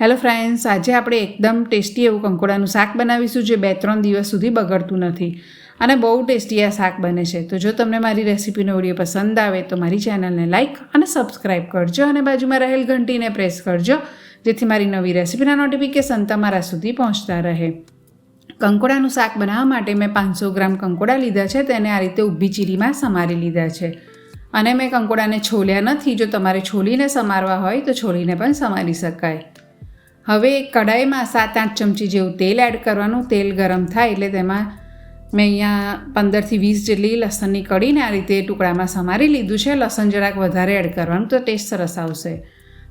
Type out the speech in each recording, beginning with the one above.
Hello friends, આજે આપણે એકદમ ટેસ્ટી એવું કંકોડાનું શાક બનાવીશું જે બે ત્રણ દિવસ સુધી બગડતું નથી અને બહુ ટેસ્ટી આ શાક બને છે. તો જો તમને મારી રેસીપીનો વીડિયો પસંદ આવે તો મારી ચેનલને લાઇક અને સબસ્ક્રાઇબ કરજો અને બાજુમાં રહેલ ઘંટીને પ્રેસ કરજો, જેથી મારી નવી રેસીપીના નોટિફિકેશન તમારા સુધી પહોંચતા રહે. કંકોડાનું શાક બનાવવા માટે મેં પાંચસો ગ્રામ કંકોડા લીધા છે, તેને આ રીતે ઊભી ચીરીમાં સમારી લીધા છે. અને મેં કંકોડાને છોલ્યા નથી, જો તમારે છોલીને સમારવા હોય તો છોલીને પણ સમારી શકાય. હવે કઢાઈમાં સાત આઠ ચમચી જેવું તેલ એડ કરવાનું. તેલ ગરમ થાય એટલે તેમાં મેં અહીંયા પંદરથી વીસ જેટલી લસણની કઢીને આ રીતે ટુકડામાં સમારી લીધું છે. લસણ જરાક વધારે એડ કરવાનું તો ટેસ્ટ સરસ આવશે.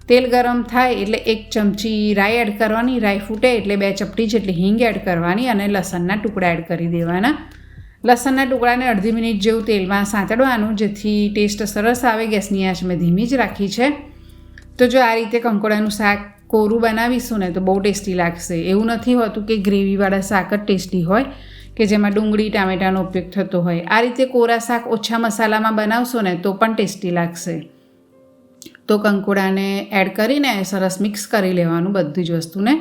તેલ ગરમ થાય એટલે એક ચમચી રાઈ એડ કરવાની. રાઈ ફૂટે એટલે બે ચપટી જેટલી હિંગ એડ કરવાની અને લસણના ટુકડા એડ કરી દેવાના. લસણના ટુકડાને અડધી મિનિટ જેવું તેલમાં સાંતળવાનું, જેથી ટેસ્ટ સરસ આવે. ગેસની આંચ મેં ધીમી જ રાખી છે. તો જો આ રીતે કંકોડાનું શાક કોરું બનાવીશું ને તો બહુ ટેસ્ટી લાગશે. એવું નથી હોતું કે ગ્રેવીવાળા શાક જ ટેસ્ટી હોય, કે જેમાં ડુંગળી, ટામેટાનો ઉપયોગ થતો હોય. આ રીતે કોરા શાક ઓછા મસાલામાં બનાવશો ને તો પણ ટેસ્ટી લાગશે. તો કંકોડાને એડ કરીને સરસ મિક્સ કરી લેવાનું બધી જ વસ્તુને.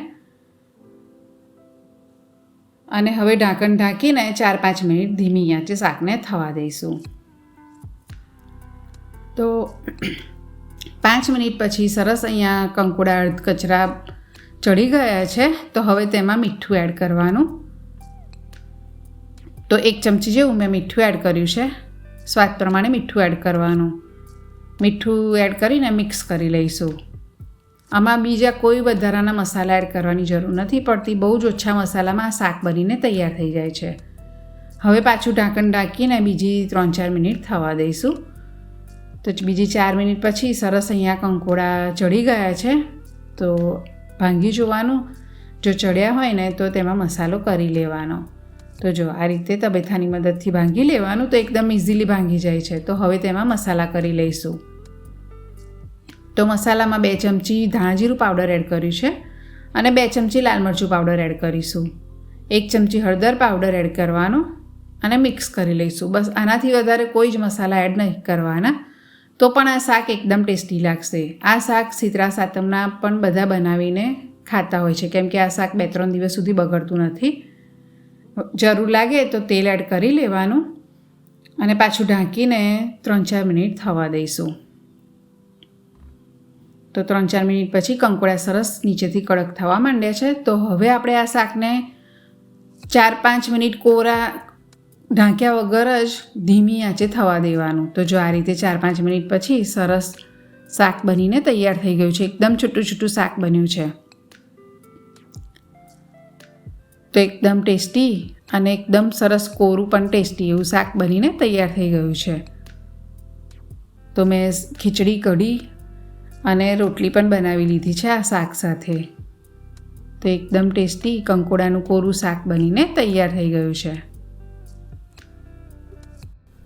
અને હવે ઢાંકણ ઢાંકીને ચાર પાંચ મિનિટ ધીમી આંચે શાકને થવા દઈશું. તો પાંચ મિનિટ પછી સરસ અહીંયા કંકુડા કચરા ચડી ગયા છે, તો હવે તેમાં મીઠું એડ કરવાનું. તો એક ચમચી જેવું મેં મીઠું એડ કર્યું છે. સ્વાદ પ્રમાણે મીઠું એડ કરવાનું. મીઠું એડ કરીને મિક્સ કરી લઈશું. આમાં બીજા કોઈ વધારાના મસાલા એડ કરવાની જરૂર નથી પડતી, બહુ જ ઓછા મસાલામાં આ શાક બનીને તૈયાર થઈ જાય છે. હવે પાછું ઢાંકણ ઢાંકીને બીજી ત્રણ ચાર મિનિટ થવા દઈશું. તો બીજી ચાર મિનિટ પછી સરસ અહીંયા કંકોડા ચડી ગયા છે. તો ભાંગી જોવાનું. જો ચડ્યા હોય ને તો તેમાં મસાલો કરી લેવાનો. તો જો આ રીતે તબેથાની મદદથી ભાંગી લેવાનું તો એકદમ ઇઝીલી ભાંગી જાય છે. તો હવે તેમાં મસાલા કરી લઈશું. તો મસાલામાં બે ચમચી ધાણાજીરું પાવડર એડ કર્યું છે અને બે ચમચી લાલ મરચું પાવડર એડ કરીશું. એક ચમચી હળદર પાવડર એડ કરવાનો અને મિક્સ કરી લઈશું. બસ આનાથી વધારે કોઈ જ મસાલા એડ નહીં કરવાના. તો પણ આ શાક એકદમ ટેસ્ટી લાગશે. આ શાક શીતળા સાતમના પણ બધા બનાવીને ખાતા હોય છે. કેમ કે આ શાક બે ત્રણ દિવસ સુધી બગડતું નથી. જરૂર લાગે તો તેલ એડ કરી લેવાનું અને પાછું ઢાંકીને ત્રણ ચાર મિનિટ થવા દઈશું. તો ત્રણ ચાર મિનિટ પછી કંકોડા સરસ નીચેથી કડક થવા માંડ્યા છે. તો હવે આપણે આ શાકને ચાર પાંચ મિનિટ કોરા ઢાંક્યા વગર જ ધીમી આંચે થવા દેવાનું. તો જો આ રીતે ચાર પાંચ મિનિટ પછી સરસ શાક બનીને તૈયાર થઈ ગયું છે, એકદમ છૂટું છૂટું શાક બન્યું છે. તો એકદમ ટેસ્ટી અને એકદમ સરસ કોરું પણ ટેસ્ટી એવું શાક બનીને તૈયાર થઈ ગયું છે. તો મેં ખીચડી કઢી અને રોટલી પણ બનાવી લીધી છે આ શાક સાથે. તો એકદમ ટેસ્ટી કંકોડાનું કોરું શાક બનીને તૈયાર થઈ ગયું છે.